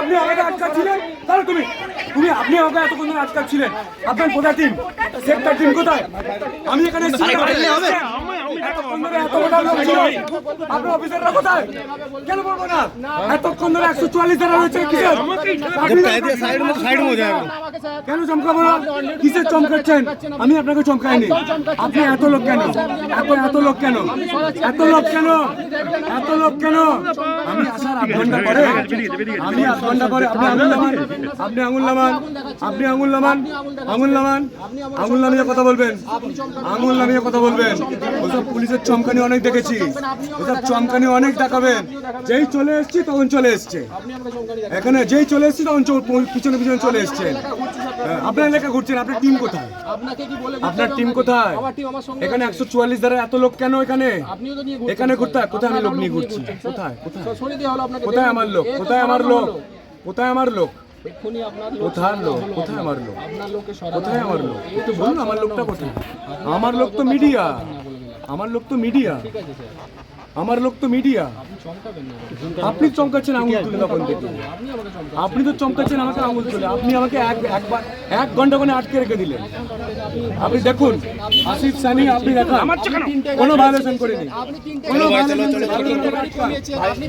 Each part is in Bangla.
আপনি আমাকে আটকাচ্ছিলেন? তাহলে তুমি। তুমি আপনি আমাকে এতক্ষণ ধরে আটকাচ্ছিলেন। আপনার কোথায় টিম সেক্টর টিম কোথায়? আমি এখানে এতক্ষণ ধরে এত বড় লোক ছিল আপনার অফিসাররা কোথায়? কেন বলব না? এতক্ষণ ধরে একশো চুয়াল্লিশ ধারা রয়েছে কিসের? কেন চমকাবো না? কিসের চমকাচ্ছেন? আমি আপনাকে চমকাইনি। আপনি এত লোক কেন? এত এত লোক কেন? এত লোক কেন? এত লোক কেন? আমি আসার আধ ঘণ্টা পরে আমি আধ ঘণ্টা পরে আপনি আঙুল নামান। আপনি আঙুল নামান। আপনি আঙুল নামান। আঙুল নামান। আঙুল নামিয়ে কথা বলবেন। আঙুল নামিয়ে কথা বলবেন। ওসব পুলিশের চমকানি অনেক দেখেছি। ওসব চমকানি অনেক দেখাবেন। যেই চলে এসছি তখন চলে এসছে। এখানে যেই চলে এসছি তখন পিছনে পিছনে চলে এসছে। আপনার এলাকা ঘুরছেন আপনার টিম কোথায়? আপনাকে কি বলে আপনার টিম কোথায়? আমার টিম আমার সঙ্গে এখানে একশো চুয়াল্লিশ দ্বারা এত লোক কেন এখানে? আপনিও তো নিয়ে ঘুরছেন এখানে ঘুরতে হয়? কোথায় আমি লোক নিয়ে ঘুরছি? কোথায়? কোথায়? হলো আপনাকে। কোথায় আমার লোক? কোথায় আমার লোক কোথায় আমার লোক? এক্ষুনি আপনার লোক কোথায় লোক কোথায় আমার লোক? আপনার লোককে সরানো কোথায় আমার লোক? একটু বলুন আমার লোকটা কোথায়? আমার লোক তো মিডিয়া। আমার লোক তো মিডিয়া ঠিক আছে স্যার আমার লোক তো মিডিয়া আপনি চমকাচ্ছেন আঙুল তুলে তখন দেখুন আপনি তো চমকাচ্ছেন আমাকে আঙুল তুলে আপনি আমাকে এক একবার এক ঘণ্টা করে আটকে রেখে দিলেন আপনি দেখুন আসিফ সানি আপনি দেখান কোনো ভায়োলেশন করিনি আপনি কোনো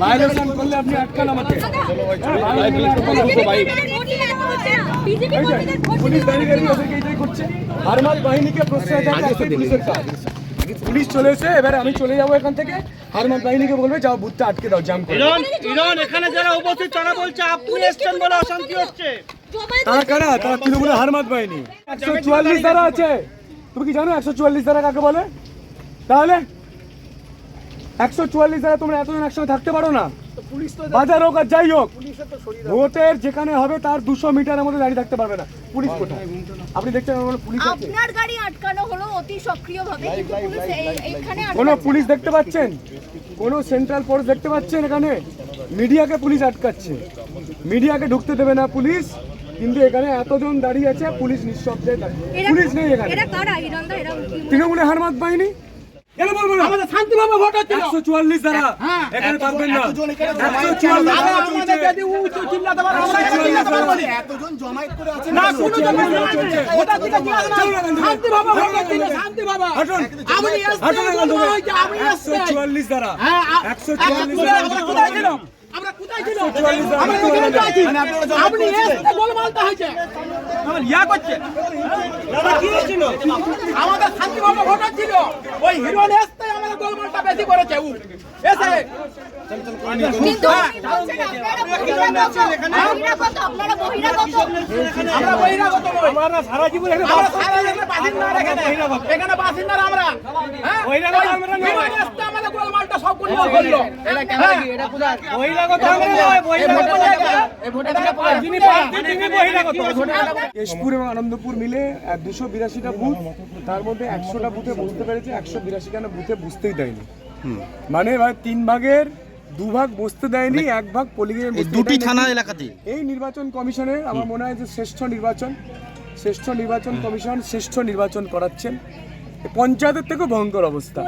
ভায়োলেশন করলে আপনি আটকান আমাকে পুলিশ দাঁড়িয়ে ওদেরকে এটাই করছে হারমাত বাহিনীকে প্রশ্রয় দেওয়া হচ্ছে পুলিশের কাজ পুলিশ চলে এসে এবারে আমি চলে যাব এখান থেকে। হারমাত বাহিনীকে বলবে যাও বুথটা আটকে দাও জাম করে ইরন ইরন এখানে যারা উপস্থিত তারা বলছে আপনি এসছেন বলে অশান্তি হচ্ছে। তারা কারা? তারা তৃণমূলের হারমাত বাহিনী। একশো চুয়াল্লিশ ধারা আছে। তুমি কি জানো একশো চুয়াল্লিশ ধারা কাকে বলে? তাহলে? একশো চুয়াল্লিশ ধারা তোমরা এতজন একসঙ্গে থাকতে পারো না। বাজার হোক আর যাই হোক ভোটের যেখানে হবে তার দুশো মিটারের মধ্যে দাঁড়িয়ে থাকতে পারবে না। পুলিশ কোথায়? আপনি দেখছেন আমার পুলিশ আপনার গাড়ি আটকানো হলো অতি সক্রিয়ভাবে কিন্তু পুলিশ এইখানে কোনো পুলিশ দেখতে পাচ্ছেন? কোনো সেন্ট্রাল ফোর্স দেখতে পাচ্ছেন এখানে? মিডিয়াকে পুলিশ আটকাচ্ছে। মিডিয়াকে ঢুকতে দেবে না পুলিশ কিন্তু এখানে এতজন দাঁড়িয়ে আছে পুলিশ নিঃশব্দে পুলিশ নেই এখানে। তৃণমূলে কারা? ইরানদা এরা হারমাত বাহিনী কেন বলব না আমাদের শান্তিভাবে ভোট হচ্ছিল একশো চুয়াল্লিশ দ্বারা হ্যাঁ। এখানে থাকবেন না একশো চুয়াল্লিশ আমরা দ্বারা আমাদের যদি উচ্চ চিল্লাতে দেবার আমরা একশো দেবার বলি এতজন জমায়েত করে আছে না, কোনো জমায়েত চলছে। ভোটার দিকে জিজ্ঞাসা না। শান্তি বাবা ভোট হচ্ছে শান্তি বাবা হাঁটুন। আপনি এসছেন, হাঁটুন এখান বলব থেকে। হয়েছে, আপনি একশো এসছেন। চুয়াল্লিশ দ্বারা হ্যাঁ, আ- একশো একশো চুয়াল্লিশ চুয়াল্লিশ, দ্বারা আমরা কোথায় ছিলাম? দ্বারা আমরা এখানে তো আছি। আপনি এসছেন, গোলমালটা হয়েছে। ইয়া করছে। আমাদের শান্তিভাবে ভোট হচ্ছিল। ওই হিরোন এসতে আমাদের গোলমালটা বেশি করেছে ও। এসে কিন্তু আপনি বলছেন আপনারা বহিরাগত বহিরাগত আপনারা বহিরাগত আমরা সারা জীবন এখানে বাসিন্দারা এখানে। এখানে বাসিন্দারা আমরা। কেশপুর এবং আনন্দপুর মিলে দুশো বিরাশিটা বুথ তার মধ্যে একশোটা বুথে বুঝতে পেরেছে একশো বিরাশিখানা বুথে বুঝতেই দেয়নি। মানে ভাই তিন ভাগের দুভাগ বসতে দেয়নি এক ভাগ দুটি থানা এলাকাতে? এই নির্বাচন কমিশনের আমার মনে হয় যে শ্রেষ্ঠ নির্বাচন শ্রেষ্ঠ নির্বাচন কমিশন শ্রেষ্ঠ নির্বাচন করাচ্ছেন। পঞ্চায়েতের থেকেও ভয়ঙ্কর অবস্থা।